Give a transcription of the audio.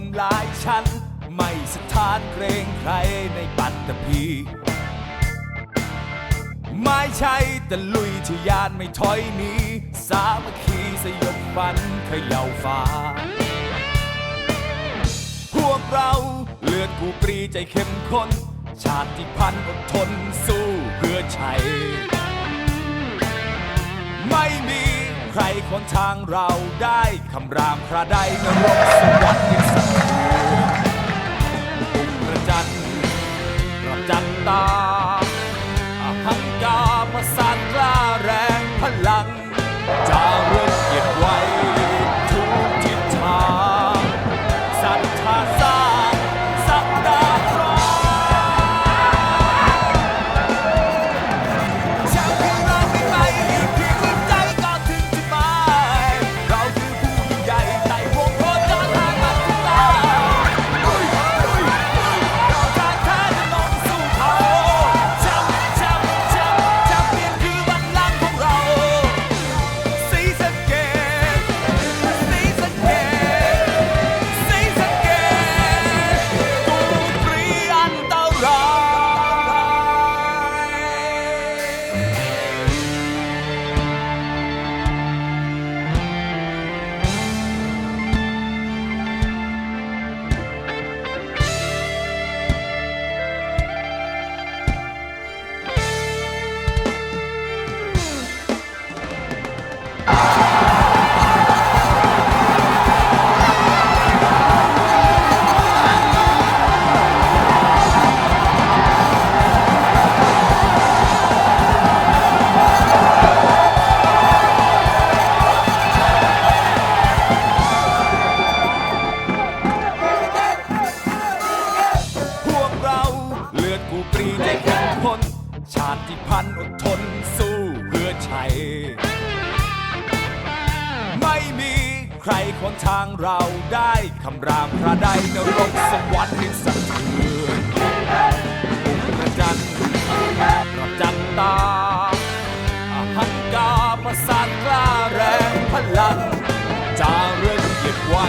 ำลายฉัน ไม่สถานเกรงใครในปัตตภีไม่ใช่แต่ลุยทะยานไม่ถอยหนีสามัคคีสยบฝันเขย่าฟ้า พวกเราเลือดกูปรีใจเข้มข้น ชาติพันธุ์อดทนสู้เพื่อชัย ไม่มีใครคนทางเราได้คำรามคราใดนรกสวรรค์ งกาประสานกล้าแรงพลัง พวกเราเลือดกูปรีใจเข้มข้นชาติพันธุ์อดทนสู้ ใครขวางทางเราได้คำรามพระใดนรกสวรรค์ให้สะเทือนปุ่มประจันประจันตาอหังกาประสานกล้าแรงพลังจาเริ่มเก็บไว้